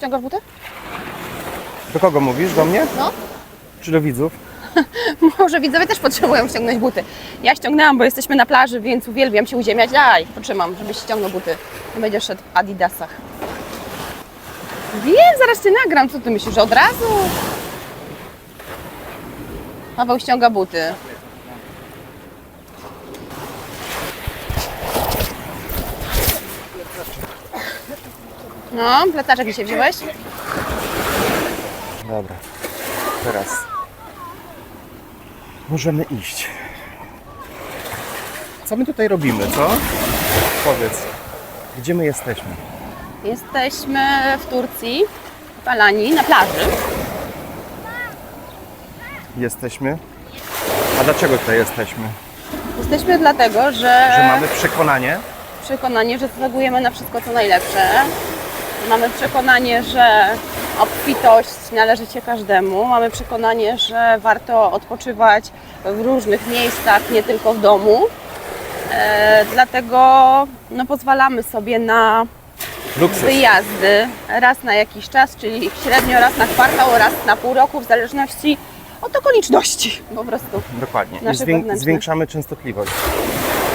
Ściągasz buty? Do kogo mówisz? Do mnie? No. Czy do widzów? Może widzowie też potrzebują ściągnąć buty. Ja ściągnęłam, bo jesteśmy na plaży, więc uwielbiam się uziemiać. Daj, potrzymam, żebyś ściągnął buty. Nie będziesz szedł w adidasach. Wiem, zaraz cię nagram. Co ty myślisz, że od razu? Paweł ściąga buty. No, plecaczek dzisiaj wziąłeś? Dobra. Teraz możemy iść. Co my tutaj robimy, co? Powiedz, gdzie my jesteśmy? Jesteśmy w Turcji, w Alanii, na plaży. Jesteśmy. A dlaczego tutaj jesteśmy? Jesteśmy dlatego, że, Że mamy przekonanie, przekonanie, że zasługujemy na wszystko, co najlepsze. Mamy przekonanie, że obfitość należy się każdemu. Mamy przekonanie, że warto odpoczywać w różnych miejscach, nie tylko w domu. E, dlatego no, pozwalamy sobie na luksus. wyjazdy raz na jakiś czas, czyli średnio raz na kwartał, raz na pół roku, w zależności od okoliczności po prostu. Dokładnie. I zwię- zwiększamy częstotliwość.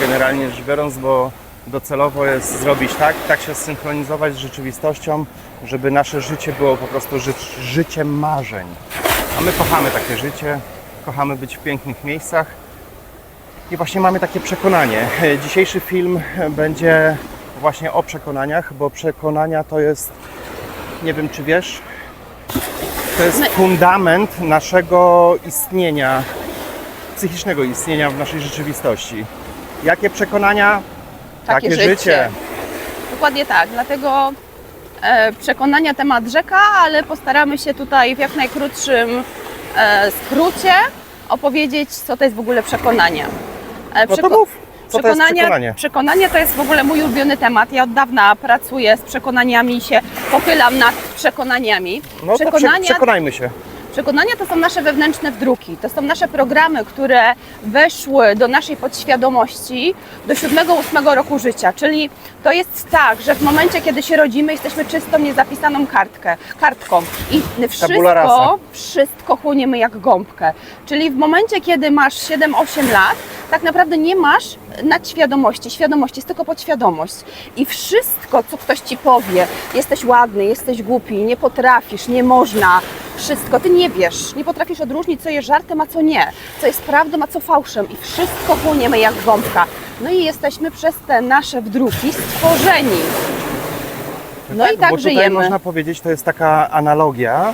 Generalnie rzecz biorąc, bo docelowo jest zrobić tak, tak się zsynchronizować z rzeczywistością, żeby nasze życie było po prostu ży- życiem marzeń. A my kochamy takie życie, kochamy być w pięknych miejscach i właśnie mamy takie przekonanie. Dzisiejszy film będzie właśnie o przekonaniach, bo przekonania to jest, nie wiem czy wiesz, to jest fundament naszego istnienia, psychicznego istnienia w naszej rzeczywistości. Jakie przekonania? Takie życie. Dokładnie tak, dlatego e, przekonania temat rzeka, ale postaramy się tutaj w jak najkrótszym e, skrócie opowiedzieć, co to jest w ogóle przekonanie. E, No to mów, co to jest przekonanie? przekonanie to jest w ogóle mój ulubiony temat. Ja od dawna pracuję z przekonaniami i się pochylam nad przekonaniami. No to prze, przekonania przekonajmy się. Przekonania to są nasze wewnętrzne wdruki, to są nasze programy, które weszły do naszej podświadomości do 7-8 roku życia. Czyli to jest tak, że w momencie, kiedy się rodzimy, jesteśmy czystą, niezapisaną kartkę, kartką i wszystko, wszystko chłoniemy jak gąbkę. Czyli w momencie, kiedy masz 7-8 lat, tak naprawdę nie masz nadświadomości, świadomości, jest tylko podświadomość. I wszystko, co ktoś ci powie, jesteś ładny, jesteś głupi, nie potrafisz, nie można, wszystko, ty nie wiesz, nie potrafisz odróżnić, co jest żartem, a co nie, co jest prawdą, a co fałszem i wszystko chłoniemy jak gąbka. No i jesteśmy przez te nasze wdruki stworzeni. No i tak bo tutaj żyjemy. można powiedzieć, to jest taka analogia.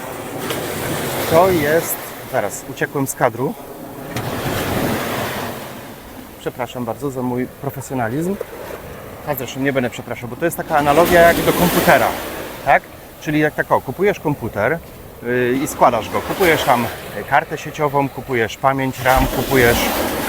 To jest. Zaraz, uciekłem z kadru. Przepraszam bardzo za mój profesjonalizm. A zresztą nie będę przepraszał, bo to jest taka analogia jak do komputera. Tak? Czyli jak tak o, kupujesz komputer yy, i składasz go. Kupujesz tam kartę sieciową, kupujesz pamięć RAM, kupujesz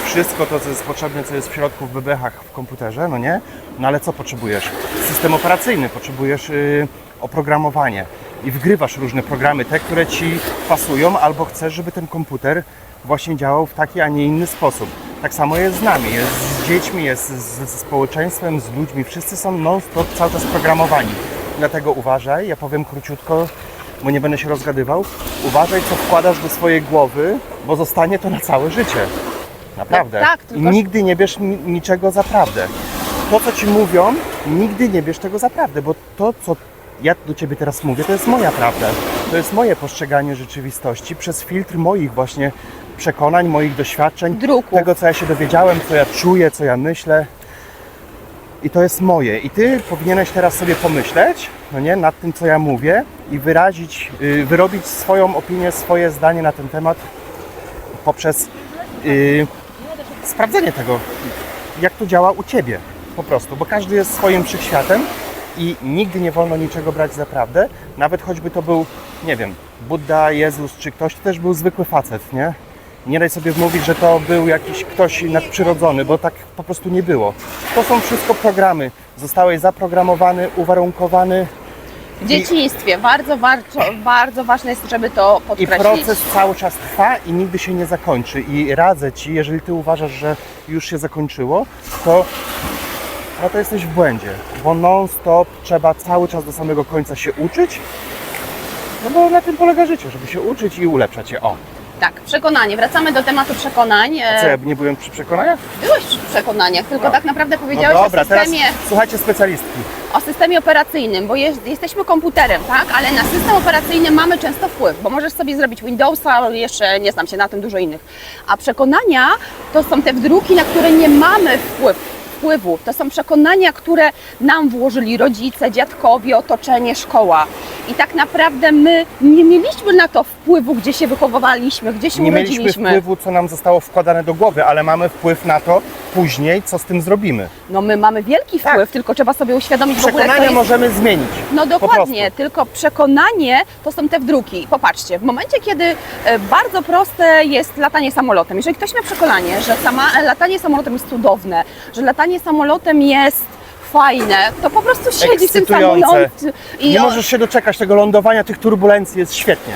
wszystko to, co jest potrzebne, co jest w środku, w bebechach w komputerze, no nie? No ale co potrzebujesz? System operacyjny, potrzebujesz yy, oprogramowanie i wgrywasz różne programy, te, które Ci pasują, albo chcesz, żeby ten komputer właśnie działał w taki, a nie inny sposób. Tak samo jest z nami, jest z dziećmi, jest z, ze społeczeństwem, z ludźmi. Wszyscy są non-stop cały czas programowani. Dlatego uważaj, ja powiem króciutko, bo nie będę się rozgadywał. Uważaj, co wkładasz do swojej głowy, bo zostanie to na całe życie. Naprawdę. Tak, tak, I tylko- nigdy nie bierz ni- niczego za prawdę. To, co ci mówią, nigdy nie bierz tego za prawdę, bo to, co ja do ciebie teraz mówię, to jest moja prawda. To jest moje postrzeganie rzeczywistości przez filtr moich właśnie przekonań, moich doświadczeń, Druków. tego, co ja się dowiedziałem, co ja czuję, co ja myślę. I to jest moje. I ty powinieneś teraz sobie pomyśleć, no nie, nad tym, co ja mówię i wyrazić, yy, wyrobić swoją opinię, swoje zdanie na ten temat poprzez yy, sprawdzenie tego, jak to działa u Ciebie po prostu, bo każdy jest swoim wszechświatem i nigdy nie wolno niczego brać za prawdę, nawet choćby to był, nie wiem, Buddha, Jezus czy ktoś, to też był zwykły facet, nie? Nie daj sobie wmówić, że to był jakiś ktoś nadprzyrodzony, bo tak po prostu nie było. To są wszystko programy. Zostałeś zaprogramowany, uwarunkowany W dzieciństwie bardzo, bardzo, bardzo ważne jest, żeby to i podkreślić. proces cały czas trwa i nigdy się nie zakończy. I radzę Ci, jeżeli Ty uważasz, że już się zakończyło, to, no to jesteś w błędzie, bo non-stop trzeba cały czas do samego końca się uczyć No bo na tym polega życie, żeby się uczyć i ulepszać je. O, Tak, przekonanie. Wracamy do tematu przekonań. E, co ja nie byłem przy przekonaniach? Byłeś przy przekonaniach, tylko No. tak naprawdę No powiedziałeś dobra, o teraz systemie, słuchajcie specjalistki. o systemie operacyjnym, bo jest, jesteśmy komputerem, tak? Ale na system operacyjny mamy często wpływ, bo możesz sobie zrobić Windowsa, jeszcze nie znam się na tym, dużo innych. A przekonania to są te wdruki, na które nie mamy wpływ, wpływu. To są przekonania, które nam włożyli rodzice, dziadkowie, otoczenie, szkoła. I tak naprawdę my nie mieliśmy na to wpływu, gdzie się wychowywaliśmy, gdzie się Nie mieliśmy urodziliśmy. wpływu, co nam zostało wkładane do głowy, ale mamy wpływ na to później, co z tym zrobimy. No my mamy wielki Tak. wpływ, tylko trzeba sobie uświadomić w ogóle, Przekonania jest możemy zmienić. No dokładnie, tylko przekonanie to są te wdruki. Popatrzcie, w momencie, kiedy e, bardzo proste jest latanie samolotem, jeżeli ktoś ma przekonanie, że sama, e, latanie samolotem jest cudowne, że latanie samolotem jest fajne, to po prostu siedzi w tym samolocie i Nie możesz się doczekać tego lądowania, tych turbulencji, jest świetnie.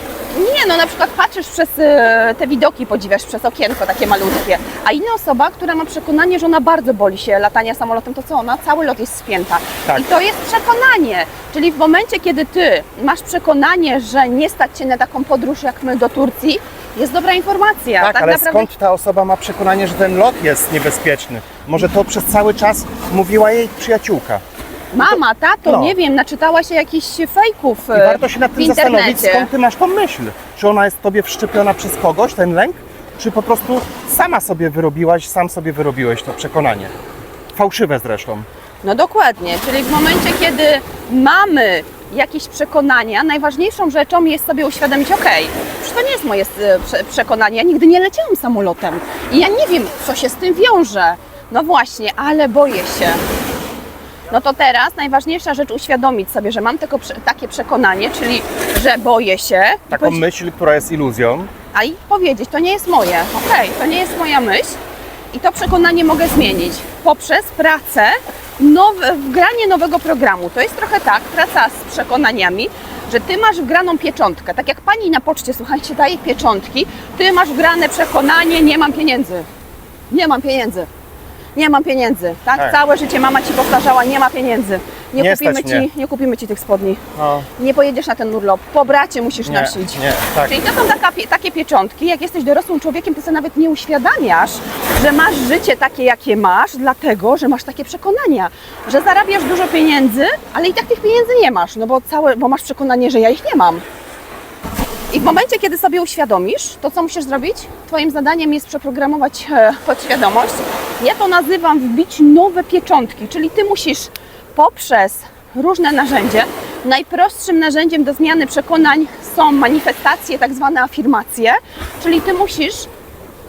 nie, no na przykład patrzysz przez e, te widoki, podziwiasz przez okienko takie malutkie, a inna osoba, która ma przekonanie, że ona bardzo boli się latania samolotem, to co ona? Cały lot jest spięta. Tak. I to jest przekonanie. Czyli w momencie, kiedy ty masz przekonanie, że nie stać cię na taką podróż jak my do Turcji, jest dobra informacja. Tak, ale naprawdę skąd ta osoba ma przekonanie, że ten lot jest niebezpieczny? Może to przez cały czas mówiła jej przyjaciółka. mama, tato, No. nie wiem, naczytała się jakichś fejków I e, warto się nad tym zastanowić, skąd ty masz tą myśl. Czy ona jest tobie wszczepiona przez kogoś, ten lęk? Czy po prostu sama sobie wyrobiłaś, sam sobie wyrobiłeś to przekonanie? Fałszywe zresztą. No dokładnie, czyli w momencie, kiedy mamy jakieś przekonania, najważniejszą rzeczą jest sobie uświadomić, okej, okay, to nie jest moje e, prze- przekonanie, ja nigdy nie leciałam samolotem i ja nie wiem, co się z tym wiąże. No właśnie, ale boję się. No to teraz najważniejsza rzecz uświadomić sobie, że mam tylko takie przekonanie, czyli że boję się. Taką myśl, która jest iluzją. a i powiedzieć, to nie jest moje, okej, to nie jest moja myśl i to przekonanie mogę zmienić poprzez pracę, nowe, wgranie nowego programu. To jest trochę tak, praca z przekonaniami, że ty masz wgraną pieczątkę. Tak jak pani na poczcie, słuchajcie, daje pieczątki, ty masz wgrane przekonanie, nie mam pieniędzy. Nie mam pieniędzy. Nie mam pieniędzy. Tak? Tak. Całe życie mama ci powtarzała, nie ma pieniędzy. Nie, Nie kupimy ci, nie kupimy ci tych spodni. No, Nie pojedziesz na ten urlop. Po bracie musisz nie, nosić. nie, tak. Czyli to są taka, takie pieczątki, jak jesteś dorosłym człowiekiem, ty sobie nawet nie uświadamiasz, że masz życie takie, jakie masz, dlatego, że masz takie przekonania, że zarabiasz dużo pieniędzy, ale i tak tych pieniędzy nie masz, no bo, całe, bo masz przekonanie, że ja ich nie mam. I w momencie, kiedy sobie uświadomisz, to co musisz zrobić? Twoim zadaniem jest przeprogramować e, podświadomość. Ja to nazywam wbić nowe pieczątki, czyli ty musisz poprzez różne narzędzie. Najprostszym narzędziem do zmiany przekonań są manifestacje, tak zwane afirmacje, czyli ty musisz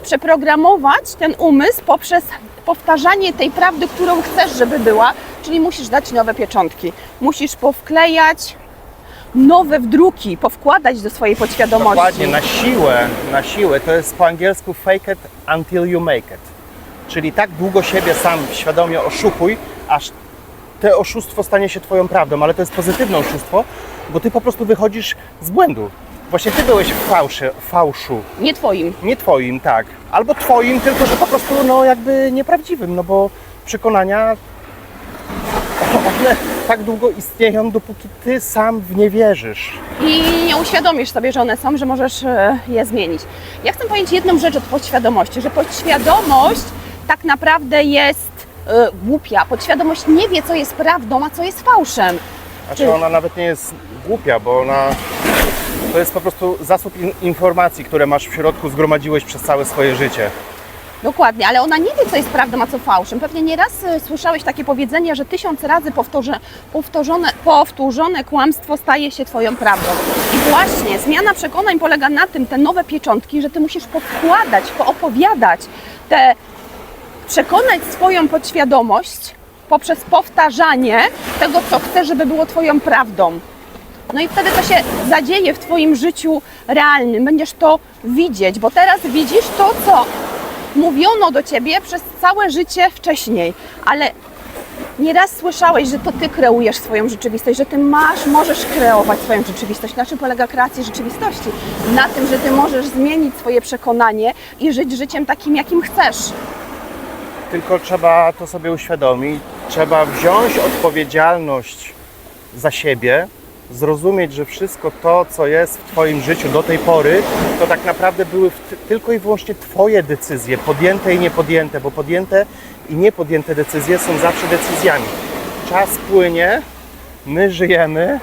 przeprogramować ten umysł poprzez powtarzanie tej prawdy, którą chcesz, żeby była, czyli musisz dać nowe pieczątki. Musisz powklejać nowe wdruki, powkładać do swojej podświadomości. Dokładnie, na siłę, na siłę. To jest po angielsku fake it until you make it. Czyli tak długo siebie sam świadomie oszukuj, aż te oszustwo stanie się twoją prawdą, ale to jest pozytywne oszustwo, bo ty po prostu wychodzisz z błędu. Właśnie ty byłeś w fałszy, fałszu, Nie twoim. nie twoim, tak. Albo twoim, tylko że po prostu no jakby nieprawdziwym, no bo przekonania one tak długo istnieją, dopóki ty sam w nie wierzysz. i nie uświadomisz sobie, że one są, że możesz e, je zmienić. Ja chcę powiedzieć jedną rzecz o podświadomości, że podświadomość tak naprawdę jest e, głupia. Podświadomość nie wie, co jest prawdą, a co jest fałszem. Znaczy ona nawet nie jest głupia, bo ona to jest po prostu zasób in, informacji, które masz w środku, zgromadziłeś przez całe swoje życie. Dokładnie, ale ona nie wie, co jest prawdą, a co fałszem. Pewnie nieraz e, słyszałeś takie powiedzenie, że tysiąc razy powtórzone, powtórzone, powtórzone kłamstwo staje się Twoją prawdą. I właśnie zmiana przekonań polega na tym, te nowe pieczątki, że Ty musisz powkładać, poopowiadać, te, przekonać swoją podświadomość poprzez powtarzanie tego, co chcesz, żeby było Twoją prawdą. No i wtedy to się zadzieje w Twoim życiu realnym. Będziesz to widzieć, bo teraz widzisz to, co mówiono do Ciebie przez całe życie wcześniej, ale nieraz słyszałeś, że to Ty kreujesz swoją rzeczywistość, że Ty masz, możesz kreować swoją rzeczywistość. Na czym polega kreacja rzeczywistości? Na tym, że Ty możesz zmienić swoje przekonanie i żyć życiem takim, jakim chcesz. Tylko trzeba to sobie uświadomić, trzeba wziąć odpowiedzialność za siebie zrozumieć, że wszystko to, co jest w Twoim życiu do tej pory, to tak naprawdę były tylko i wyłącznie Twoje decyzje, podjęte i niepodjęte, bo podjęte i niepodjęte decyzje są zawsze decyzjami. Czas płynie, my żyjemy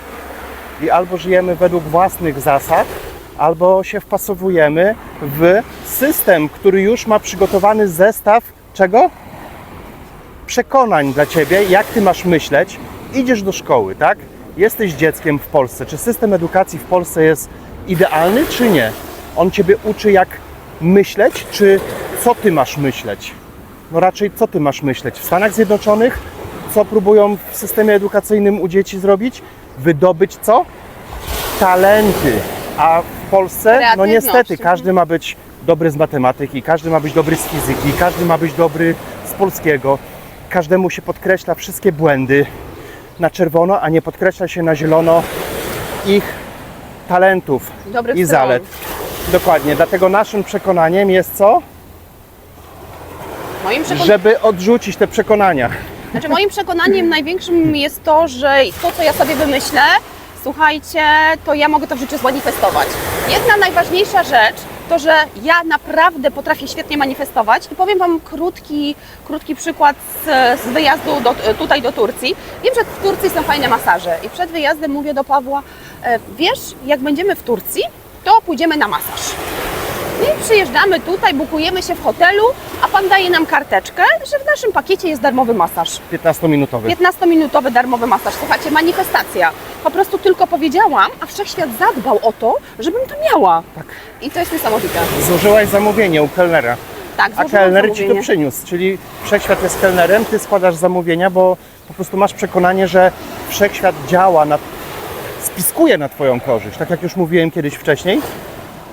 i albo żyjemy według własnych zasad, albo się wpasowujemy w system, który już ma przygotowany zestaw czego? Przekonań dla ciebie, jak ty masz myśleć. Idziesz do szkoły, tak? Jesteś dzieckiem w Polsce. Czy system edukacji w Polsce jest idealny, czy nie? On ciebie uczy, jak myśleć, czy co ty masz myśleć? No raczej co ty masz myśleć? W Stanach Zjednoczonych co próbują w systemie edukacyjnym u dzieci zrobić? Wydobyć co? Talenty. A w Polsce, no niestety, każdy ma być dobry z matematyki, każdy ma być dobry z fizyki, każdy ma być dobry z polskiego. Każdemu się podkreśla wszystkie błędy na czerwono, a nie podkreśla się na zielono ich talentów Dobrych i zalet. Dokładnie. Dlatego naszym przekonaniem jest co? Moim, przekon... Żeby odrzucić te przekonania. znaczy, moim przekonaniem największym jest to, że to, co ja sobie wymyślę, słuchajcie, to ja mogę to w życiu zmanifestować. Jedna najważniejsza rzecz to, że ja naprawdę potrafię świetnie manifestować i powiem Wam krótki, krótki przykład z, z wyjazdu do, tutaj do Turcji. Wiem, że w Turcji są fajne masaże i przed wyjazdem mówię do Pawła, e, wiesz, jak będziemy w Turcji, to pójdziemy na masaż. I przyjeżdżamy tutaj, bukujemy się w hotelu, a pan daje nam karteczkę, że w naszym pakiecie jest darmowy masaż. 15-minutowy. 15-minutowy darmowy masaż. Słuchajcie, manifestacja. Po prostu tylko powiedziałam, a wszechświat zadbał o to, żebym to miała. Tak. I to jest niesamowite. Złożyłaś zamówienie u kelnera. Tak, A złożyłam kelner ci to zamówienie. przyniósł, czyli wszechświat jest kelnerem, ty składasz zamówienia, bo po prostu masz przekonanie, że wszechświat działa, na, spiskuje na twoją korzyść, tak jak już mówiłem kiedyś wcześniej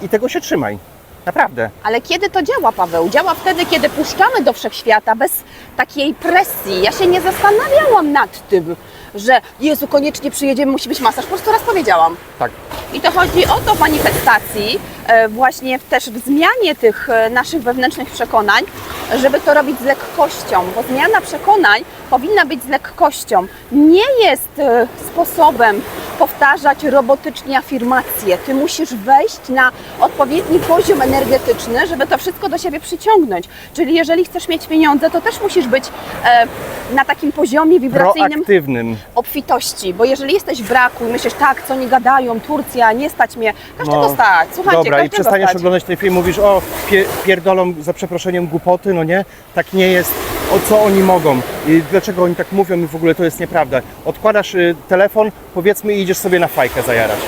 i tego się trzymaj. Naprawdę. Ale kiedy to działa, Paweł? Działa wtedy, kiedy puszczamy do wszechświata bez takiej presji. Ja się nie zastanawiałam nad tym, że Jezu, koniecznie przyjedziemy, musi być masaż. Po prostu raz powiedziałam. Tak. I to chodzi o to w manifestacji, właśnie też w zmianie tych e, naszych wewnętrznych przekonań, żeby to robić z lekkością, bo zmiana przekonań powinna być z lekkością. Nie jest e, sposobem powtarzać robotycznie afirmacje. Ty musisz wejść na odpowiedni poziom energetyczny, żeby to wszystko do siebie przyciągnąć. Czyli jeżeli chcesz mieć pieniądze, to też musisz być e, na takim poziomie wibracyjnym Proaktywnym. obfitości, bo jeżeli jesteś w braku i myślisz, tak, co nie gadają, Turcja, nie stać mnie, każdego No, stać, słuchajcie, Dobra, i przestaniesz stać. oglądać ten film, mówisz, o, pie, pierdolą za przeproszeniem głupoty, no nie? Tak nie jest. O co oni mogą? I dlaczego oni tak mówią i w ogóle to jest nieprawda. Odkładasz y, telefon, powiedzmy i idziesz sobie na fajkę zajarać.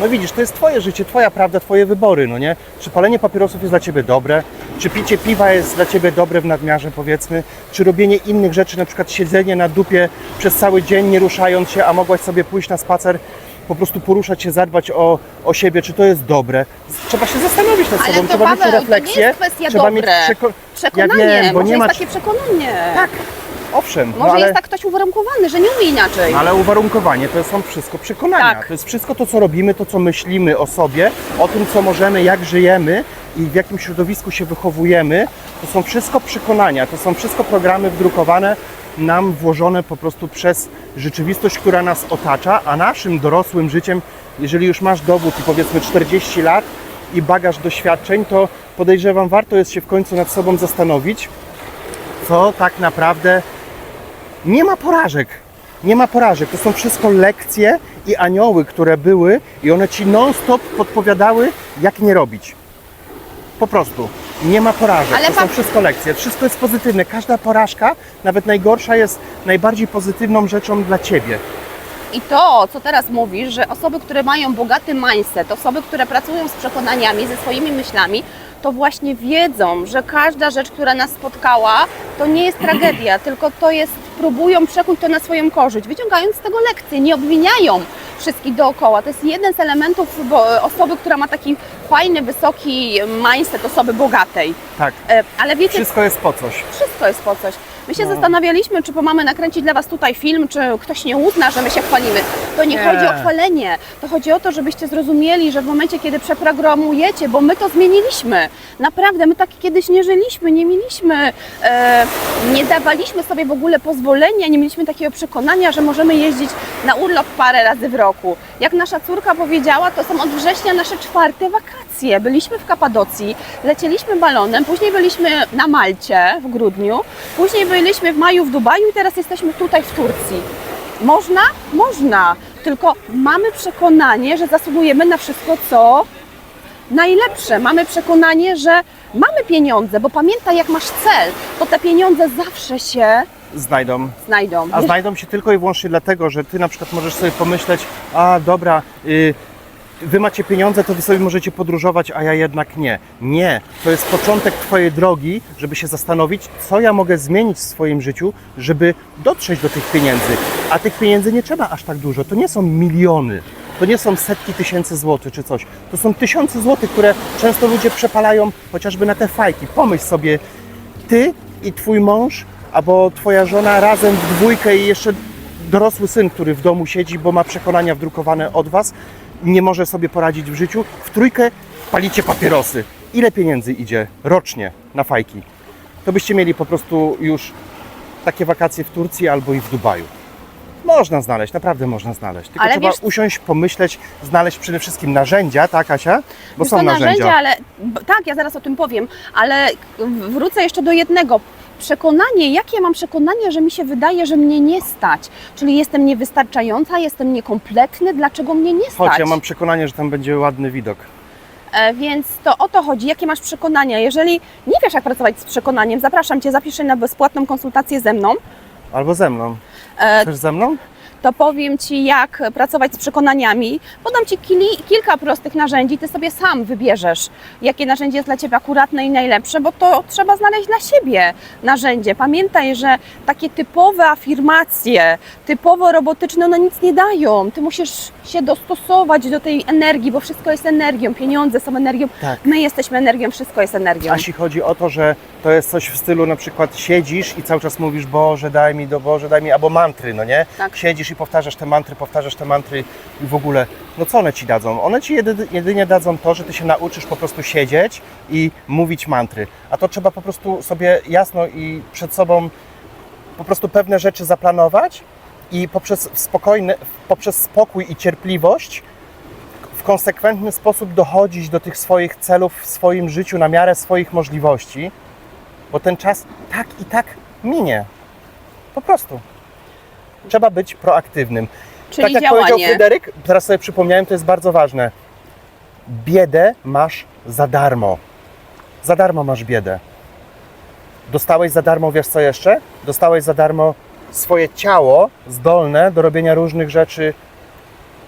No widzisz, to jest twoje życie, twoja prawda, twoje wybory, no nie? Czy palenie papierosów jest dla ciebie dobre? Czy picie piwa jest dla ciebie dobre w nadmiarze, powiedzmy? Czy robienie innych rzeczy, na przykład siedzenie na dupie przez cały dzień, nie ruszając się, a mogłaś sobie pójść na spacer, po prostu poruszać się, zadbać o, o siebie, czy to jest dobre? Trzeba się zastanowić nad Ale sobą, to trzeba mieć Paweł, to nie refleksję. jest kwestia trzeba dobre. mieć przeko- Przekonanie, Ja wiem, bo może nie jest ma... takie przekonanie. Tak, owszem, Może no ale... jest tak ktoś uwarunkowany, że nie umie inaczej. Ale uwarunkowanie to są wszystko przekonania. Tak. To jest wszystko to, co robimy, to, co myślimy o sobie, o tym, co możemy, jak żyjemy i w jakim środowisku się wychowujemy. To są wszystko przekonania, to są wszystko programy wdrukowane nam, włożone po prostu przez rzeczywistość, która nas otacza, a naszym dorosłym życiem, jeżeli już masz dowód i powiedzmy 40 lat i bagaż doświadczeń, to podejrzewam, warto jest się w końcu nad sobą zastanowić, co tak naprawdę nie ma porażek. Nie ma porażek. To są wszystko lekcje i anioły, które były i one ci non-stop podpowiadały, jak nie robić. Po prostu. Nie ma porażek. Ale to są wszystko lekcje. Wszystko jest pozytywne. Każda porażka, nawet najgorsza, jest najbardziej pozytywną rzeczą dla ciebie. I to, co teraz mówisz, że osoby, które mają bogaty mindset, osoby, które pracują z przekonaniami, ze swoimi myślami, to właśnie wiedzą, że każda rzecz, która nas spotkała, to nie jest tragedia, tylko to jest, próbują przekuć to na swoją korzyść, wyciągając z tego lekcje, nie obwiniają wszystkich dookoła. To jest jeden z elementów bo, osoby, która ma taki fajny, wysoki mindset osoby bogatej. Tak. E, Ale wiecie, Wszystko jest po coś. wszystko jest po coś. My się No. zastanawialiśmy, czy mamy nakręcić dla Was tutaj film, czy ktoś nie uzna, że my się chwalimy. To nie, Nie. chodzi o chwalenie. To chodzi o to, żebyście zrozumieli, że w momencie, kiedy przeprogramujecie, bo my to zmieniliśmy. Naprawdę, my tak kiedyś nie żyliśmy, nie mieliśmy, e, nie dawaliśmy sobie w ogóle pozwolenia, nie mieliśmy takiego przekonania, że możemy jeździć na urlop parę razy w roku. Jak nasza córka powiedziała, to są od września nasze czwarte wakacje. Byliśmy w Kapadocji, lecieliśmy balonem, później byliśmy na Malcie w grudniu, później byliśmy w maju w Dubaju i teraz jesteśmy tutaj w Turcji. Można? Można. Tylko mamy przekonanie, że zasługujemy na wszystko, co najlepsze. Mamy przekonanie, że mamy pieniądze, bo pamiętaj, jak masz cel, to te pieniądze zawsze się Znajdą. znajdą. A znajdą się tylko i wyłącznie dlatego, że ty na przykład możesz sobie pomyśleć, a dobra, y, wy macie pieniądze, to wy sobie możecie podróżować, a ja jednak nie. Nie, to jest początek twojej drogi, żeby się zastanowić, co ja mogę zmienić w swoim życiu, żeby dotrzeć do tych pieniędzy. A tych pieniędzy nie trzeba aż tak dużo, to nie są miliony. To nie są setki tysięcy złotych czy coś. To są tysiące złotych, które często ludzie przepalają chociażby na te fajki. Pomyśl sobie, ty i twój mąż, albo twoja żona razem w dwójkę i jeszcze dorosły syn, który w domu siedzi, bo ma przekonania wdrukowane od was, nie może sobie poradzić w życiu, w trójkę palicie papierosy. Ile pieniędzy idzie rocznie na fajki? To byście mieli po prostu już takie wakacje w Turcji albo i w Dubaju. Można znaleźć, naprawdę można znaleźć. Tylko Ale trzeba wiesz- usiąść, pomyśleć, znaleźć przede wszystkim narzędzia, tak Asia? Bo są co, narzędzia. ale tak, ja zaraz o tym powiem, ale wrócę jeszcze do jednego. Przekonanie, jakie mam przekonanie, że mi się wydaje, że mnie nie stać. Czyli jestem niewystarczająca, jestem niekompletny, dlaczego mnie nie stać? Chodź, ja mam przekonanie, że tam będzie ładny widok. E, Więc to o to chodzi, jakie masz przekonania. Jeżeli nie wiesz, jak pracować z przekonaniem, zapraszam Cię, zapisz się na bezpłatną konsultację ze mną. Albo ze mną. E, Chcesz ze mną? To powiem Ci, jak pracować z przekonaniami. Podam Ci kilka prostych narzędzi, Ty sobie sam wybierzesz, jakie narzędzie jest dla Ciebie akuratne i najlepsze, bo to trzeba znaleźć dla siebie narzędzie. Pamiętaj, że takie typowe afirmacje, typowo robotyczne, one nic nie dają. Ty musisz się dostosować do tej energii, bo wszystko jest energią, pieniądze są energią, Tak. my jesteśmy energią, wszystko jest energią. Asi chodzi o to, że to jest coś w stylu na przykład siedzisz i cały czas mówisz Boże daj mi, do Boże daj mi, albo mantry, no nie? Tak. Siedzisz i powtarzasz te mantry, powtarzasz te mantry i w ogóle, no co one Ci dadzą? One Ci jedy, jedynie dadzą to, że Ty się nauczysz po prostu siedzieć i mówić mantry. A to trzeba po prostu sobie jasno i przed sobą po prostu pewne rzeczy zaplanować i poprzez spokojny, poprzez spokój i cierpliwość w konsekwentny sposób dochodzić do tych swoich celów w swoim życiu na miarę swoich możliwości, bo ten czas tak i tak minie. Po prostu. Trzeba być proaktywnym. Czyli tak jak działanie. powiedział Fryderyk, teraz sobie przypomniałem, to jest bardzo ważne. Biedę masz za darmo. Za darmo masz biedę. Dostałeś za darmo, wiesz co jeszcze? Dostałeś za darmo swoje ciało zdolne do robienia różnych rzeczy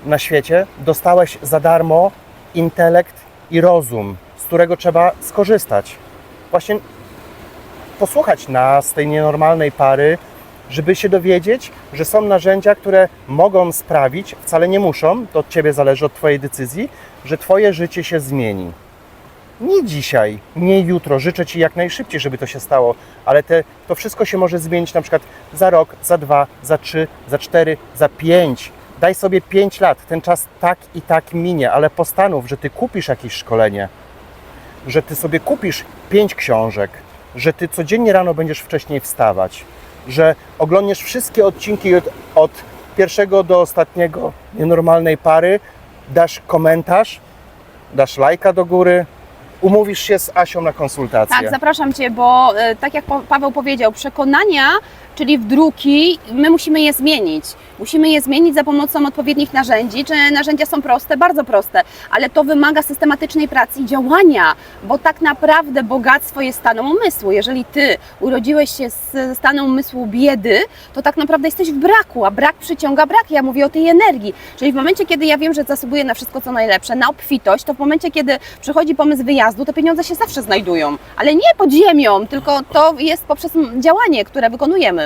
na świecie. Dostałeś za darmo intelekt i rozum, z którego trzeba skorzystać. Właśnie posłuchać nas, tej nienormalnej pary, żeby się dowiedzieć, że są narzędzia, które mogą sprawić, wcale nie muszą, to od Ciebie zależy, od Twojej decyzji, że Twoje życie się zmieni. Nie dzisiaj, nie jutro, życzę Ci jak najszybciej, żeby to się stało, ale te, to wszystko się może zmienić na przykład za rok, za dwa, za trzy, za cztery, za pięć. Daj sobie pięć lat, ten czas tak i tak minie, ale postanów, że Ty kupisz jakieś szkolenie, że Ty sobie kupisz pięć książek, że Ty codziennie rano będziesz wcześniej wstawać, że oglądniesz wszystkie odcinki od, od pierwszego do ostatniego nienormalnej pary, dasz komentarz, dasz lajka do góry, umówisz się z Asią na konsultację. Tak, zapraszam Cię, bo e, tak jak Pa- Paweł powiedział, przekonania, czyli wdruki, my musimy je zmienić. Musimy je zmienić za pomocą odpowiednich narzędzi. Czy narzędzia są proste? Bardzo proste, ale to wymaga systematycznej pracy i działania, bo tak naprawdę bogactwo jest stanem umysłu. Jeżeli Ty urodziłeś się z stanem umysłu biedy, to tak naprawdę jesteś w braku, a brak przyciąga brak. Ja mówię o tej energii. Czyli w momencie, kiedy ja wiem, że zasługuję na wszystko, co najlepsze, na obfitość, to w momencie, kiedy przychodzi pomysł wyjazdu, te pieniądze się zawsze znajdują. Ale nie pod ziemią, tylko to jest poprzez działanie, które wykonujemy.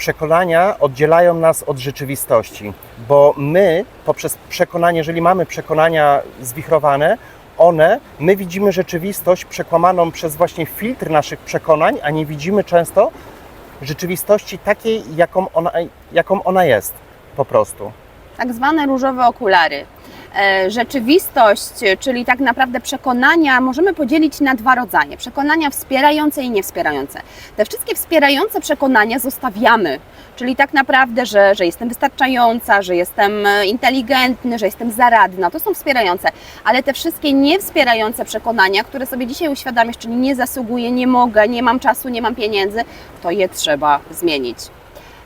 Przekonania oddzielają nas od rzeczywistości, bo my poprzez przekonanie, jeżeli mamy przekonania zwichrowane, one, my widzimy rzeczywistość przekłamaną przez właśnie filtr naszych przekonań, a nie widzimy często rzeczywistości takiej, jaką ona, jaką ona jest po prostu. tak zwane różowe okulary. E, Rzeczywistość, czyli tak naprawdę przekonania, możemy podzielić na dwa rodzaje: przekonania wspierające i niewspierające. Te wszystkie wspierające przekonania zostawiamy, czyli tak naprawdę, że, że jestem wystarczająca, że jestem e, inteligentny, że jestem zaradna, to są wspierające, ale te wszystkie niewspierające przekonania, które sobie dzisiaj uświadamiasz, czyli nie zasługuję, nie mogę, nie mam czasu, nie mam pieniędzy, to je trzeba zmienić.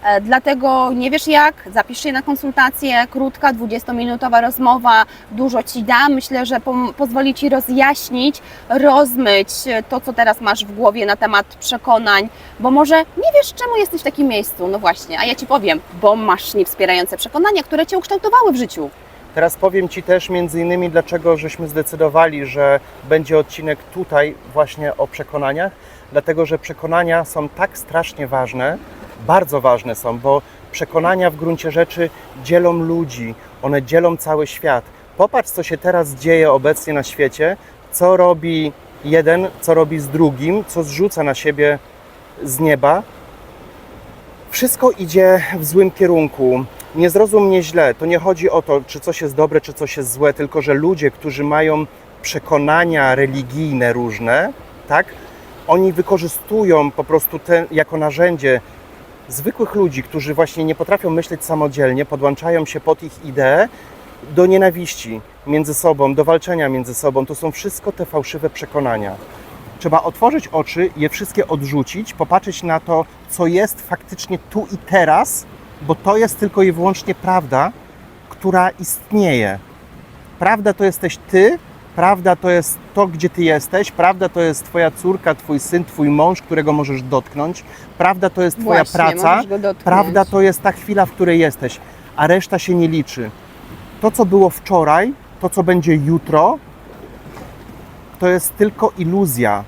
E, Dlatego nie wiesz jak, zapisz się na konsultację, krótka, 20-minutowa rozmowa, dużo Ci da. Myślę, że pozwoli Ci rozjaśnić, rozmyć e, to, co teraz masz w głowie na temat przekonań, bo może nie wiesz, czemu jesteś w takim miejscu. No właśnie, a ja Ci powiem, bo masz niewspierające przekonania, które Cię ukształtowały w życiu. Teraz powiem Ci też między innymi, dlaczego żeśmy zdecydowali, że będzie odcinek tutaj właśnie o przekonaniach, dlatego że przekonania są tak strasznie ważne, bardzo ważne są, bo przekonania w gruncie rzeczy dzielą ludzi, one dzielą cały świat. Popatrz, co się teraz dzieje obecnie na świecie, co robi jeden, co robi z drugim, co zrzuca na siebie z nieba. Wszystko idzie w złym kierunku. Nie zrozum mnie źle, to nie chodzi o to, czy coś jest dobre, czy coś jest złe, tylko że ludzie, którzy mają przekonania religijne różne, tak, oni wykorzystują po prostu te jako narzędzie zwykłych ludzi, którzy właśnie nie potrafią myśleć samodzielnie, podłączają się pod ich ideę do nienawiści między sobą, do walczenia między sobą. To są wszystko te fałszywe przekonania. Trzeba otworzyć oczy, je wszystkie odrzucić, popatrzeć na to, co jest faktycznie tu i teraz, bo to jest tylko i wyłącznie prawda, która istnieje. Prawda to jesteś ty, prawda to jest to, gdzie ty jesteś, prawda to jest twoja córka, twój syn, twój mąż, którego możesz dotknąć, prawda to jest twoja Właśnie, praca, prawda to jest ta chwila, w której jesteś, a reszta się nie liczy. To, co było wczoraj, to, co będzie jutro, to jest tylko iluzja.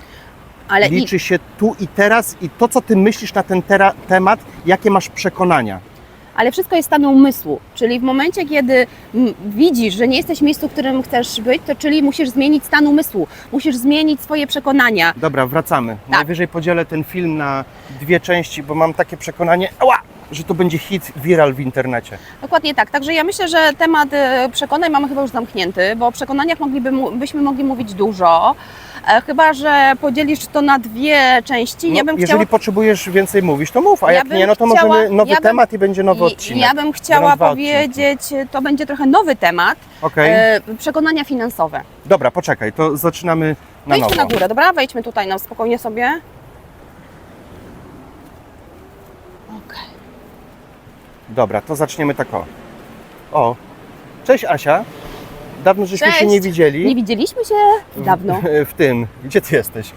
Ale i, Liczy się tu i teraz i to, co ty myślisz na ten temat, jakie masz przekonania. Ale wszystko jest stanem umysłu. Czyli w momencie, kiedy widzisz, że nie jesteś w miejscu, w którym chcesz być, to czyli musisz zmienić stan umysłu, musisz zmienić swoje przekonania. Dobra, wracamy. Tak. Najwyżej podzielę ten film na dwie części, bo mam takie przekonanie, ała, że to będzie hit viral w internecie. Dokładnie tak. Także ja myślę, że temat e, przekonań mamy chyba już zamknięty, bo o przekonaniach mogliby, mu- byśmy mogli mówić dużo. E, Chyba, że podzielisz to na dwie części. No, ja bym jeżeli chciała, potrzebujesz więcej mówić, to mów, a Ja jak nie, no to chciała- możemy nowy ja bym- temat i będzie nowy odcinek. ja bym chciała powiedzieć, to będzie trochę nowy temat, Okej, e, przekonania finansowe. dobra, poczekaj, to zaczynamy na Wejdźmy nowo. na górę, dobra? Wejdźmy tutaj na spokojnie sobie. Dobra, to zaczniemy tak o. O, cześć Asia. Dawno żeśmy się Cześć. nie widzieli. Nie widzieliśmy się dawno. W, w tym, gdzie ty jesteś?